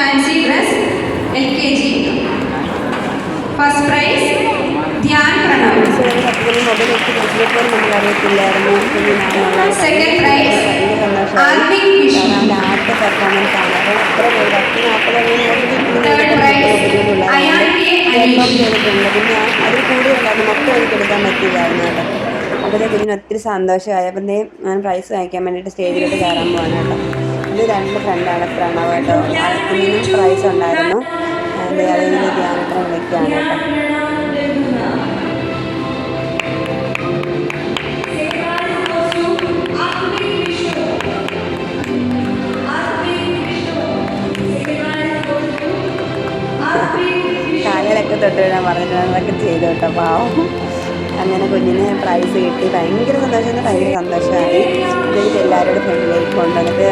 Fancy dress L K G first prize Dhyan Second prize, Alvin Vishnu. കുഞ്ഞിന് ഒത്തിരി സന്തോഷമായി. അപ്പം ഞാൻ പ്രൈസ് വാങ്ങിക്കാൻ വേണ്ടിയിട്ട് സ്റ്റേജിലോട്ട് കയറാൻ കേട്ടോ. ഇത് രണ്ട് ഫ്രണ്ടാണ് പ്രണവ് കേട്ടോ. കുഞ്ഞിനും പ്രൈസ് ഉണ്ടായിരുന്നു? അതെ അതിൽ ധ്യാനത്തിന് വിളിക്കുകയാണ് കേട്ടോ. കാലിലൊക്കെ തൊട്ട് വീഴാൻ പറഞ്ഞിട്ട് അതൊക്കെ ചെയ്തു കേട്ടോ പാവം. അങ്ങനെ കുഞ്ഞിന് പ്രൈസ് കിട്ടി. ഭയങ്കര സന്തോഷം. ഭയങ്കര സന്തോഷമായി. ഇതെനിക്ക് എല്ലാവരോടും ഫ്രണ്ടിലേക്ക് കൊണ്ടുവന്നിട്ട്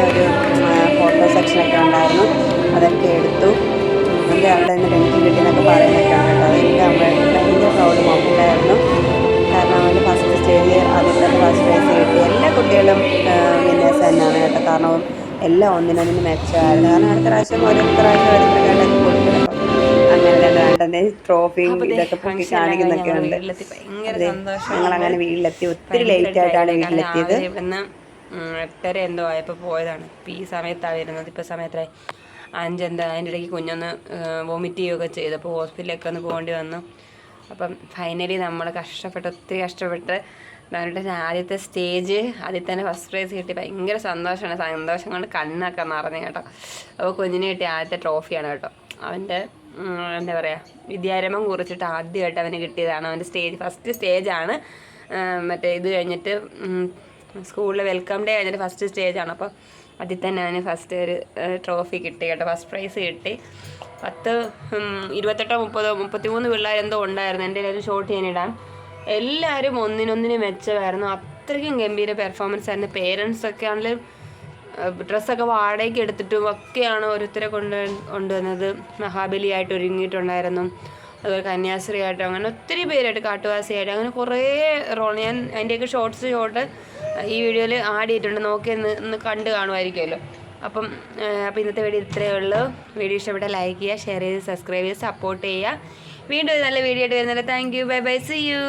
സെക്ഷനൊക്കെ ഉണ്ടായിരുന്നു. അതൊക്കെ എടുത്തു. എന്റെ അവിടെ നിന്ന് പെൻഷൻ കിട്ടിയെന്നൊക്കെ പറയുന്നൊക്കെ കേട്ടോ. അതെനിക്ക് ഭയങ്കര പ്രൗഡ് മൊമെന്റായിരുന്നു കാരണം അവന്റെ ഫസ്റ്റ് സ്റ്റേജ് അതിന്റെ ഫസ്റ്റ് പ്രൈസ് കിട്ടി. എല്ലാ കുട്ടികളും വിന്നേഴ്സ് തന്നെയാണ് കേട്ടോ. കാരണം എല്ലാം ഒന്നിനൊന്നിന് മെച്ചമായിരുന്നു കാരണം അടുത്ത പ്രാവശ്യം ഓരോ പ്രാവശ്യം കൊടുക്കണം. അങ്ങനെ രണ്ടാണ്ടന്റെ ട്രോഫിയും ഇതൊക്കെ പൊക്കി കാണിക്കുന്നൊക്കെ ഉണ്ട്. ഞങ്ങൾ അങ്ങനെ വീട്ടിലെത്തി. ഒത്തിരി ലേറ്റ് ആയിട്ടാണ് വീട്ടിലെത്തിയത്. എട്ടര എന്തോ ആയപ്പോൾ പോയതാണ്. ഇപ്പം ഈ സമയത്താണ് വരുന്നത്. ഇപ്പോൾ സമയത്തായി അഞ്ചെന്താ അതിന്റെ ഇടയ്ക്ക് കുഞ്ഞൊന്ന് വോമിറ്റ് ചെയ്യുകയൊക്കെ ചെയ്തു അപ്പോൾ ഹോസ്പിറ്റലിലൊക്കെ ഒന്ന് പോകേണ്ടി വന്നു. അപ്പം ഫൈനലി നമ്മൾ കഷ്ടപ്പെട്ട് ഒത്തിരി കഷ്ടപ്പെട്ട് എന്നിട്ട് ആദ്യത്തെ സ്റ്റേജ് ആദ്യത്തെ തന്നെ ഫസ്റ്റ് പ്രൈസ് കിട്ടി. ഭയങ്കര സന്തോഷമാണ്. സന്തോഷം കൊണ്ട് കണ്ണൊക്കെ നിറഞ്ഞു കേട്ടോ. അപ്പോൾ കുഞ്ഞിന് കിട്ടിയ ആദ്യത്തെ ട്രോഫിയാണ് കേട്ടോ. അവന്റെ എന്താ പറയുക വിദ്യാരംഭം കുറിച്ചിട്ട് ആദ്യമായിട്ട് അവന് കിട്ടിയതാണ്. അവന്റെ സ്റ്റേജ് ഫസ്റ്റ് സ്റ്റേജാണ്. മറ്റേ ഇത് കഴിഞ്ഞിട്ട് സ്കൂളിൽ വെൽക്കം ഡേ കഴിഞ്ഞിട്ട് ഫസ്റ്റ് സ്റ്റേജാണ് അപ്പോൾ അതിൽ തന്നെ ഞാൻ ഫസ്റ്റ് ഒരു ട്രോഫി കിട്ടി കേട്ടോ. ഫസ്റ്റ് പ്രൈസ് കിട്ടി. പത്ത് ഇരുപത്തെട്ടോ മുപ്പതോ മുപ്പത്തിമൂന്ന് പിള്ളേരെന്തോ ഉണ്ടായിരുന്നു. എന്റെ ഒരു ഷോട്ട് ഞാനിടാം എല്ലാവരും ഒന്നിനൊന്നിന് മെച്ചമായിരുന്നു. അത്രയ്ക്കും ഗംഭീര പെർഫോമൻസ് ആയിരുന്നു. പേരൻസ് ഒക്കെ ആണെങ്കിലും ഡ്രസ്സൊക്കെ വാടകയ്ക്ക് എടുത്തിട്ടും ഒക്കെയാണ് ഓരോരുത്തരെ കൊണ്ട് കൊണ്ടുവന്നത് മഹാബലിയായിട്ട് ഒരുങ്ങിയിട്ടുണ്ടായിരുന്നു. അതുപോലെ കന്യാസ്ത്രീയായിട്ടും അങ്ങനെ ഒത്തിരി പേരായിട്ട് കാട്ടുവാസിയായിട്ട് അങ്ങനെ കുറേ റോൾ ഞാൻ അതിന്റെയൊക്കെ ഷോർട്സ് ഷോട്ട് ഈ വീഡിയോയിൽ ആഡ് ചെയ്തിട്ടുണ്ട് നോക്കി ഒന്ന് കണ്ട് കാണുമായിരിക്കുമല്ലോ. അപ്പം അപ്പോൾ ഇന്നത്തെ വീഡിയോ ഇത്രയേ ഉള്ളൂ. വീഡിയോ ഇഷ്ടപ്പെട്ട ലൈക്ക് ചെയ്യുക ഷെയർ ചെയ്ത് സബ്സ്ക്രൈബ് ചെയ്ത് സപ്പോർട്ട് ചെയ്യുക. വീണ്ടും ഒരു നല്ല വീഡിയോ ആയിട്ട് വരുന്നില്ല thank you bye bye see you